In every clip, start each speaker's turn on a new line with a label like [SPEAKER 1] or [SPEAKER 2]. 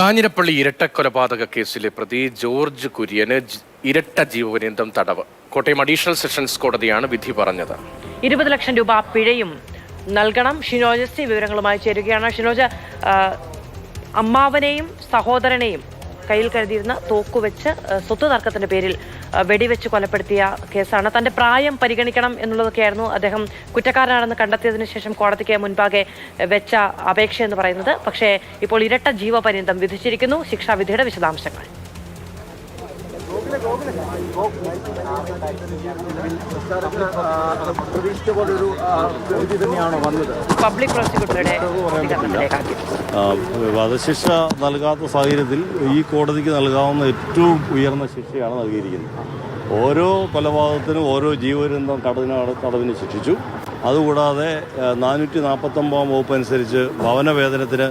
[SPEAKER 1] കാഞ്ഞിരപ്പള്ളി ഇരട്ടക്കൊലപാതക കേസിലെ പ്രതി ജോർജ് കുര്യന് ഇരട്ട ജീവപര്യന്തം തടവ്. കോട്ടയം അഡീഷണൽ സെഷൻസ് കോടതിയാണ് വിധി പറഞ്ഞത്.
[SPEAKER 2] ഇരുപത് ലക്ഷം രൂപ പിഴയും നൽകണം. ഷിനോജ് വിവരങ്ങളുമായി ചേരുകയാണ്. ഷിനോജ അമ്മാവനെയും സഹോദരനെയും കയ്യിൽ കരുതിയിരുന്ന തോക്കുവെച്ച് വെച്ച് സ്വത്ത് തർക്കത്തിന്റെ പേരിൽ വെടിവെച്ച് കൊലപ്പെടുത്തിയ കേസാണ്. തന്റെ പ്രായം പരിഗണിക്കണം എന്നുള്ളതൊക്കെയായിരുന്നു അദ്ദേഹം കുറ്റക്കാരനാണെന്ന് കണ്ടെത്തിയതിനു ശേഷം കോടതിക്ക് മുൻപാകെ വെച്ച അപേക്ഷ എന്ന് പറയുന്നത്. പക്ഷേ ഇപ്പോൾ ഇരട്ട ജീവപര്യന്തം വിധിച്ചിരിക്കുന്നു. ശിക്ഷാവിധിയുടെ വിശദാംശങ്ങൾ. പബ്ലിക്
[SPEAKER 3] വധശിക്ഷ നൽകാത്ത സാഹചര്യത്തിൽ ഈ കോടതിക്ക് നൽകാവുന്ന ഏറ്റവും ഉയർന്ന ശിക്ഷയാണ് നൽകിയിരിക്കുന്നത്. ഓരോ കൊലപാതകത്തിനും ഓരോ ജീവപര്യന്തം കടവിന തടവിന് ശിക്ഷിച്ചു. അതുകൂടാതെ നാനൂറ്റി നാൽപ്പത്തൊമ്പതാം വകുപ്പ് അനുസരിച്ച് ഭവനവേതനത്തിന്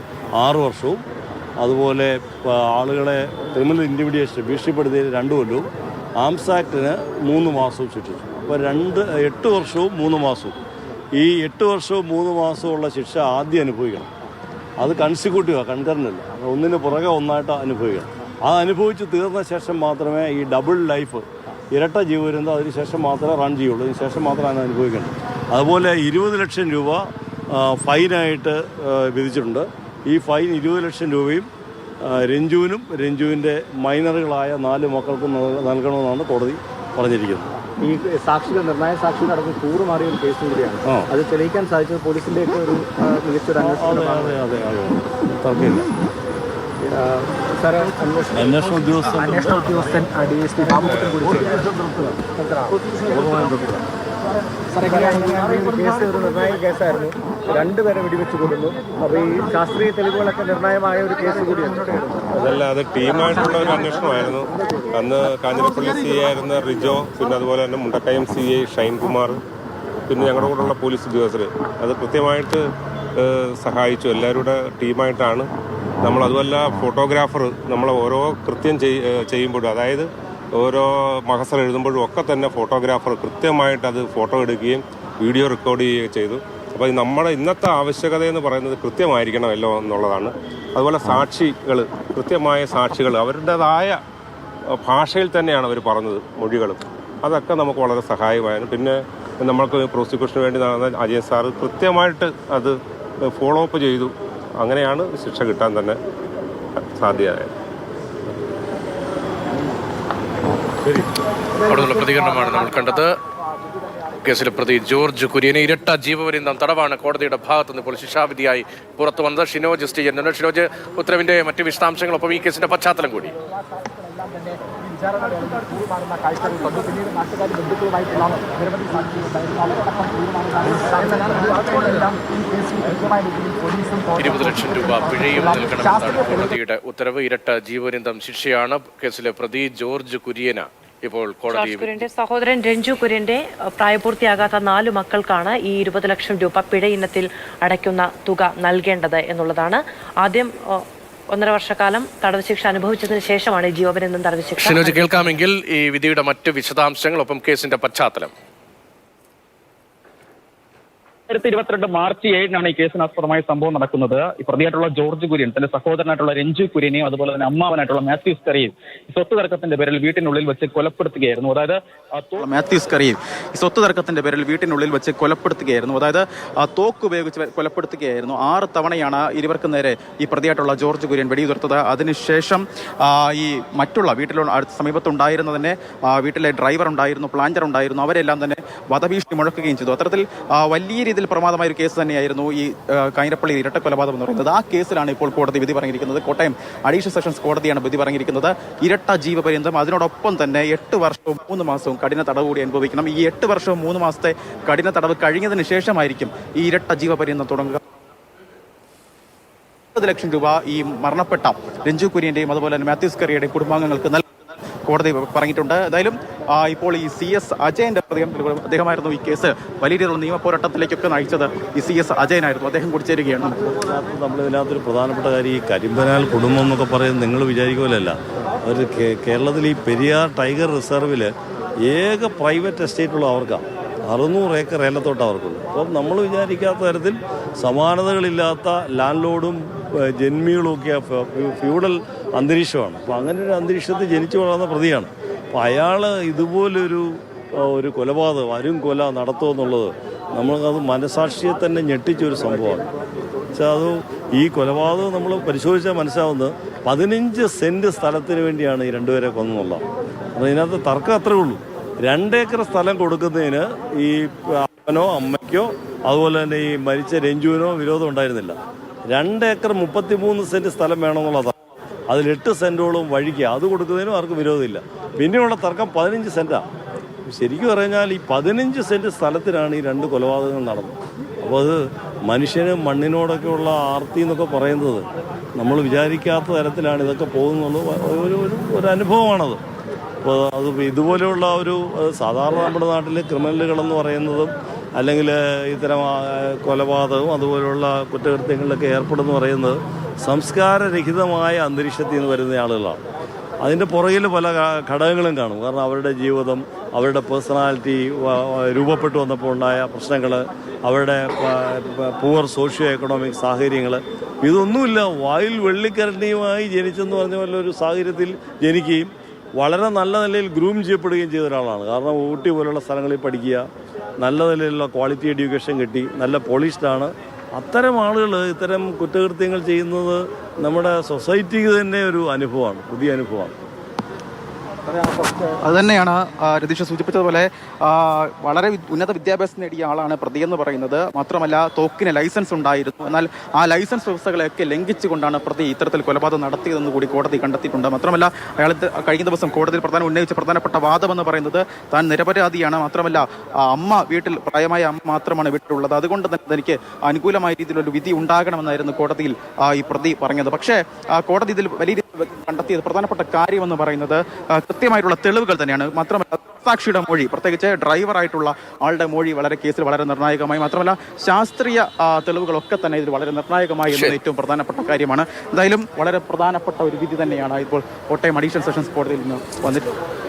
[SPEAKER 3] ആറ് വർഷവും അതുപോലെ ആളുകളെ ക്രിമിനൽ ഇന്റിമിഡിയേഷൻ ഭീഷണിപ്പെടുത്തിയതിന് രണ്ട് കൊല്ലവും ആംസ് ആക്ടിന് മൂന്ന് മാസവും ശിക്ഷ. അപ്പോൾ രണ്ട് എട്ട് വർഷവും മൂന്ന് മാസവും. ഈ എട്ട് വർഷവും മൂന്ന് മാസവും ഉള്ള ശിക്ഷ ആദ്യം അനുഭവിക്കണം. അത് കൺസിക്യൂട്ടീവാണ് കൺകറന്റല്ല ഒന്നിന് പുറകെ ഒന്നായിട്ട് അനുഭവിക്കണം. അത് അനുഭവിച്ച് തീർന്ന ശേഷം മാത്രമേ ഈ ഡബിൾ ലൈഫ് ഇരട്ട ജീവപര്യന്തം അതിന് ശേഷം മാത്രമേ റൺ ചെയ്യുള്ളൂ. മാത്രമേ മാത്രമാണ് അനുഭവിക്കേണ്ടത്. അതുപോലെ ഇരുപത് ലക്ഷം രൂപ ഫൈനായിട്ട് വിധിച്ചിട്ടുണ്ട്. ഈ ഫൈൻ ഇരുപത് ലക്ഷം രൂപയും രഞ്ജുവിനും രഞ്ജുവിന്റെ മൈനറുകളായ നാല് മക്കൾക്കും നൽ- നൽകണമെന്നാണ് കോടതി പറഞ്ഞിരിക്കുന്നത്.
[SPEAKER 4] ഈ സാക്ഷികൾ നിർണായ സാക്ഷികൾ അടക്കം കൂറുമാറിയ ഒരു കേസ് കൂടിയാണ്. അത് തെളിയിക്കാൻ സാധിച്ചത് പോലീസിന്റെ ഒക്കെ ഒരു മികച്ചൊരു അന്വേഷണം
[SPEAKER 3] അതെ അതെ അതെ തർക്കമില്ല.
[SPEAKER 4] സാർ അന്വേഷണം
[SPEAKER 3] ഉദ്യോഗസ്ഥൻ
[SPEAKER 4] അന്വേഷണ ഉദ്യോഗസ്ഥൻ ഡി എസ് പി കൂടി കേസ് കേസായിരുന്നു രണ്ടുപേരെ വെടിവെച്ച് കൊല്ലുന്നു അപ്പോൾ ഈ ശാസ്ത്രീയ തെളിവുകളൊക്കെ നിർണായകമായ ഒരു കേസ് കൂടിയാണ്
[SPEAKER 5] അതല്ല അത് ടീമായിട്ടുള്ള ഒരു അന്വേഷണമായിരുന്നു. അന്ന് കാഞ്ഞിരപ്പള്ളി സി ആയിരുന്ന റിജോ പിന്നെ അതുപോലെ തന്നെ മുണ്ടക്കയം സി ഐ ഷൈൻകുമാർ പിന്നെ ഞങ്ങളുടെ കൂടെയുള്ള പോലീസ് ഉദ്യോഗസ്ഥർ അത് കൃത്യമായിട്ട് സഹായിച്ചു. എല്ലാവരുടെ ടീമായിട്ടാണ്. നമ്മൾ അതുമല്ല ഫോട്ടോഗ്രാഫർ നമ്മൾ ഓരോ കൃത്യം ചെയ്- ചെയ്യുമ്പോഴും. അതായത് ഓരോ മഹസർ എഴുതുമ്പോഴും ഒക്കെ തന്നെ ഫോട്ടോഗ്രാഫർ കൃത്യമായിട്ട് അത് ഫോട്ടോ എടുക്കുകയും വീഡിയോ റെക്കോർഡ് ചെയ്യുകയും ചെയ്തു. അപ്പോൾ നമ്മുടെ ഇന്നത്തെ ആവശ്യകത എന്ന് പറയുന്നത് കൃത്യമായിരിക്കണമല്ലോ എന്നുള്ളതാണ്. അതുപോലെ സാക്ഷികൾ കൃത്യമായ സാക്ഷികൾ അവരുടേതായ ഭാഷയിൽ തന്നെയാണ് അവർ പറഞ്ഞത് മൊഴികളും. അതൊക്കെ നമുക്ക് വളരെ സഹായമായിരുന്നു പിന്നെ നമ്മൾക്ക് പ്രോസിക്യൂഷന് വേണ്ടി നടന്ന അജയ് സാറ് കൃത്യമായിട്ട് അത് ഫോളോ അപ്പ് ചെയ്തു. അങ്ങനെയാണ് ശിക്ഷ കിട്ടാൻ തന്നെ സാധ്യമായത്
[SPEAKER 1] അവിടെയുള്ള പ്രതികരണമാണ് നമ്മൾ കണ്ടത്. കേസിലെ പ്രതി ജോർജ് കുര്യന് ഇരട്ട ജീവപര്യന്തം തടവാണ് കോടതിയുടെ ഭാഗത്തു നിന്ന് ഇപ്പോൾ ശിക്ഷാവിധിയായി പുറത്തു വന്നത്. ഷിനോജ് സ്റ്റേജ് ഷിനോജ് ഉത്തരവിന്റെ മറ്റ് വിശദാംശങ്ങളൊപ്പം ഈ കേസിന്റെ പശ്ചാത്തലം കൂടി. ഇരുപത് ലക്ഷം രൂപ പിഴയും നൽകണമെന്നാണ് കോടതിയുടെ ഉത്തരവ്. ഇരട്ട ജീവപര്യന്തം ശിക്ഷയാണ് കേസിലെ പ്രതി ജോർജ് കുര്യന ഇപ്പോൾ
[SPEAKER 2] സഹോദരൻ രഞ്ജു കുര്യന്റെ പ്രായപൂർത്തിയാകാത്ത നാല് മക്കൾക്കാണ് ഈ ഇരുപത് ലക്ഷം രൂപ പിഴ ഇനത്തിൽ അടയ്ക്കുന്ന തുക നൽകേണ്ടത് എന്നുള്ളതാണ്. ആദ്യം ഒന്നര വർഷക്കാലം തടവ് ശിക്ഷ അനുഭവിച്ചതിന് ശേഷമാണ് ജീവപര്യന്തം തടവ് ശിക്ഷ
[SPEAKER 1] കേൾക്കാമെങ്കിൽ ഈ വിധിയുടെ മറ്റ് വിശദാംശങ്ങൾ ഒപ്പം കേസിന്റെ പശ്ചാത്തലം.
[SPEAKER 6] രണ്ടായിരത്തി ഇരുപത്തിരണ്ട് മാർച്ച് ഏഴിനാണ് ഈ കേസിനാസ്പദമായ സംഭവം നടക്കുന്നത്. ഈ പ്രതിയായിട്ടുള്ള ജോർജ് കുര്യൻ തന്റെ സഹോദരനായിട്ടുള്ള രഞ്ജു കുര്യനെയും അതുപോലെ തന്നെ അമ്മാവനായിട്ടുള്ള മാത്യൂസ് കറിയും സ്വത്ത് തർക്കത്തിന്റെ പേരിൽ വീട്ടിനുള്ളിൽ വെച്ച് കൊലപ്പെടുത്തുകയായിരുന്നു. അതായത്
[SPEAKER 7] മാത്യൂസ് കറിയും സ്വത്ത് തർക്കത്തിന്റെ പേരിൽ വീട്ടിനുള്ളിൽ വെച്ച് കൊലപ്പെടുത്തുകയായിരുന്നു. അതായത് തോക്ക് ഉപയോഗിച്ച് കൊലപ്പെടുത്തുകയായിരുന്നു. ആറ് തവണയാണ് ഇരുവർക്കും നേരെ ഈ പ്രതിയായിട്ടുള്ള ജോർജ് കുര്യൻ വെടിയുതിർത്തത്. അതിനുശേഷം ഈ മറ്റുള്ള വീട്ടിലുള്ള സമീപത്തുണ്ടായിരുന്ന തന്നെ വീട്ടിലെ ഡ്രൈവർ ഉണ്ടായിരുന്നു പ്ലാഞ്ചർ ഉണ്ടായിരുന്നു. അവരെല്ലാം തന്നെ വധഭീഷണി മുഴക്കുകയും ചെയ്തു. അത്തരത്തിൽ വലിയ രീതിയിൽ പ്രമാദമായ ഒരു കേസ് തന്നെയായിരുന്നു ഈ കൈരപ്പള്ളി കാഞ്ഞിരപ്പള്ളി ഇരട്ട കൊലപാതകം എന്ന് പറയുന്നത്. ആ കേസിലാണ് ഇപ്പോൾ കോടതി വിധി പറഞ്ഞിരിക്കുന്നത്. കോട്ടയം അഡീഷണൽ സെഷൻസ് കോടതിയാണ് വിധി പറഞ്ഞിരിക്കുന്നത്. ഇരട്ട ജീവപര്യന്തം അതിനോടൊപ്പം തന്നെ എട്ട് വർഷവും മൂന്ന് മാസവും കഠിന തടവ് കൂടി അനുഭവിക്കണം. ഈ എട്ട് വർഷവും മൂന്ന് മാസത്തെ കഠിന തടവ് കഴിഞ്ഞതിന് ശേഷമായിരിക്കും ഈ ഇരട്ട ജീവപര്യന്തം തുടങ്ങുക. ലക്ഷം രൂപ ഈ മരണപ്പെട്ട രഞ്ജു കുര്യന്റെയും അതുപോലെ തന്നെ മാത്യൂസ് കറിയുടെയും കുടുംബാംഗങ്ങൾക്ക് നൽകും കോടതി പറഞ്ഞിട്ടുണ്ട്. എന്തായാലും ഇപ്പോൾ ഈ സി എസ് അജയന്റെ പ്രതികം അദ്ദേഹമായിരുന്നു ഈ കേസ് വലിയ രീതിയിലുള്ള നിയമ പോരാട്ടത്തിലേക്കൊക്കെ നയിച്ചത് ഈ സി എസ് അജയനായിരുന്നു. അദ്ദേഹം കുടിച്ചേരുകയാണ് നമ്മൾ
[SPEAKER 3] ഇതിനകത്ത് നമ്മൾ ഇതിനകത്തൊരു പ്രധാനപ്പെട്ട കാര്യം ഈ കരിമ്പനാൽ കുടുംബം എന്നൊക്കെ പറയുന്നത് നിങ്ങൾ വിചാരിക്കുമല്ലോ അവർ കേരളത്തിൽ ഈ പെരിയാർ ടൈഗർ റിസർവിൽ ഏക പ്രൈവറ്റ് എസ്റ്റേറ്റുള്ള അവർക്കാണ് അറുന്നൂറ് ഏക്കർ ഏലത്തോട്ട് അവർക്കുള്ളൂ. അപ്പം നമ്മൾ വിചാരിക്കാത്ത തരത്തിൽ സമാനതകളില്ലാത്ത ലാൻഡ് ലോഡും ജന്മികളും ഒക്കെ ഫ്യൂഡൽ അന്തരീക്ഷമാണ്. അപ്പോൾ അങ്ങനെ ഒരു അന്തരീക്ഷത്തിൽ ജനിച്ചു വളർന്ന പ്രതിയാണ്. അപ്പോൾ അയാൾ ഇതുപോലൊരു ഒരു കൊലപാതകം അരും കൊല നടത്തുമെന്നുള്ളത് നമ്മൾക്കത് മനസാക്ഷിയെ തന്നെ ഞെട്ടിച്ചൊരു സംഭവമാണ്. പക്ഷേ അത് ഈ കൊലപാതകം നമ്മൾ പരിശോധിച്ചാൽ മനസ്സിലാവുന്നത് പതിനഞ്ച് സെന്റ് സ്ഥലത്തിന് വേണ്ടിയാണ് ഈ രണ്ടുപേരെ കൊന്നുള്ള അപ്പോൾ ഇതിനകത്ത് തർക്കം അത്രേ ഉള്ളൂ. രണ്ടേക്കർ സ്ഥലം കൊടുക്കുന്നതിന് ഈ അപ്പനോ അമ്മയ്ക്കോ അതുപോലെ തന്നെ ഈ മരിച്ച രഞ്ജുവിനോ വിരോധം ഉണ്ടായിരുന്നില്ല. രണ്ടേക്കർ മുപ്പത്തിമൂന്ന് സെന്റ് സ്ഥലം വേണമെന്നുള്ളതാണ്. അതിൽ എട്ട് സെന്റോളം വഴിക്ക്. അത് കൊടുക്കുന്നതിനും ആർക്കും വിരോധമില്ല. പിന്നെയുള്ള തർക്കം പതിനഞ്ച് സെന്റാണ് ശരിക്കും പറഞ്ഞാൽ ഈ പതിനഞ്ച് സെന്റ് സ്ഥലത്തിനാണ് ഈ രണ്ട് കൊലപാതകങ്ങൾ നടന്നത്. അപ്പോൾ അത് മനുഷ്യന് മണ്ണിനോടൊക്കെയുള്ള ആർത്തി എന്നൊക്കെ പറയുന്നത് നമ്മൾ വിചാരിക്കാത്ത തരത്തിലാണ് ഇതൊക്കെ പോകുന്നത് ഒരു ഒരു അനുഭവമാണത്. അപ്പോൾ അത് ഇതുപോലെയുള്ള ഒരു സാധാരണ നമ്മുടെ നാട്ടിൽ ക്രിമിനലുകളെന്ന് പറയുന്നതും അല്ലെങ്കിൽ ഇത്തരം കൊലപാതകവും അതുപോലെയുള്ള കുറ്റകൃത്യങ്ങളിലൊക്കെ ഏർപ്പെടുന്നു പറയുന്നത് സംസ്കാരരഹിതമായ അന്തരീക്ഷത്തിൽ നിന്ന് വരുന്ന ആളുകളാണ്. അതിന്റെ പുറകിൽ പല ഘടകങ്ങളും കാണും. കാരണം അവരുടെ ജീവിതം അവരുടെ പേഴ്സണാലിറ്റി രൂപപ്പെട്ടു വന്നപ്പോൾ ഉണ്ടായ പ്രശ്നങ്ങൾ അവരുടെ പൂവർ സോഷ്യോ എക്കണോമിക് സാഹചര്യങ്ങൾ ഇതൊന്നുമില്ല. വായിൽ വെള്ളിക്കരണ്ടിയുമായി ജനിച്ചെന്ന് പറഞ്ഞ പോലെ ഒരു സാഹചര്യത്തിൽ ജനിക്കുകയും വളരെ നല്ല നിലയിൽ ഗ്രൂം ചെയ്യപ്പെടുകയും ചെയ്ത ഒരാളാണ്. കാരണം ഊട്ടി പോലുള്ള സ്ഥലങ്ങളിൽ പഠിക്കുക നല്ല നിലയിലുള്ള ക്വാളിറ്റി എഡ്യൂക്കേഷൻ കിട്ടി നല്ല പോളിഷ്ഡാണ് അത്തരം ആളുകൾ ഇത്തരം കുറ്റകൃത്യങ്ങൾ ചെയ്യുന്നത് നമ്മുടെ സൊസൈറ്റിക്ക് തന്നെ ഒരു അനുഭവമാണ് പുതിയ അനുഭവമാണ്.
[SPEAKER 7] അത് തന്നെയാണ് ആ, രതീഷ് സൂചിപ്പിച്ചതുപോലെ വളരെ ഉന്നത വിദ്യാഭ്യാസം നേടിയ ആളാണ് പ്രതി എന്ന് പറയുന്നത്. മാത്രമല്ല തോക്കിന് ലൈസൻസ് ഉണ്ടായിരുന്നു. എന്നാൽ ആ ലൈസൻസ് വ്യവസ്ഥകളെയൊക്കെ ലംഘിച്ചുകൊണ്ടാണ് പ്രതി ഇത്തരത്തിൽ കൊലപാതകം നടത്തിയതെന്ന് കൂടി കോടതി കണ്ടെത്തിയിട്ടുണ്ട്. മാത്രമല്ല അയാൾ കഴിഞ്ഞ ദിവസം കോടതിയിൽ പ്രധാന ഉന്നയിച്ച പ്രധാനപ്പെട്ട എന്ന് പറയുന്നത് താൻ നിരപരാധിയാണ്. മാത്രമല്ല അമ്മ വീട്ടിൽ പ്രായമായ അമ്മ മാത്രമാണ് വീട്ടിലുള്ളത്. അതുകൊണ്ട് തന്നെ തനിക്ക് അനുകൂലമായ രീതിയിലൊരു വിധി ഉണ്ടാകണമെന്നായിരുന്നു കോടതിയിൽ ഈ പ്രതി പറഞ്ഞത്. പക്ഷേ കോടതി ഇതിൽ വലിയ കണ്ടെത്തിയത്. പ്രധാനപ്പെട്ട കാര്യമെന്ന് പറയുന്നത് കൃത്യമായിട്ടുള്ള തെളിവുകൾ തന്നെയാണ്. മാത്രമല്ല സാക്ഷിയുടെ മൊഴി പ്രത്യേകിച്ച് ഡ്രൈവറായിട്ടുള്ള ആളുടെ മൊഴി വളരെ കേസിൽ വളരെ നിർണായകമായി. മാത്രമല്ല ശാസ്ത്രീയ തെളിവുകളൊക്കെ തന്നെ ഇതിൽ വളരെ നിർണായകമായി എന്നത് ഏറ്റവും പ്രധാനപ്പെട്ട കാര്യമാണ്. എന്തായാലും വളരെ പ്രധാനപ്പെട്ട ഒരു വിധി തന്നെയാണ് ഇപ്പോൾ കോട്ടയം അഡീഷണൽ സെഷൻസ് കോടതിയിൽ നിന്ന് വന്നിട്ടുള്ളത്.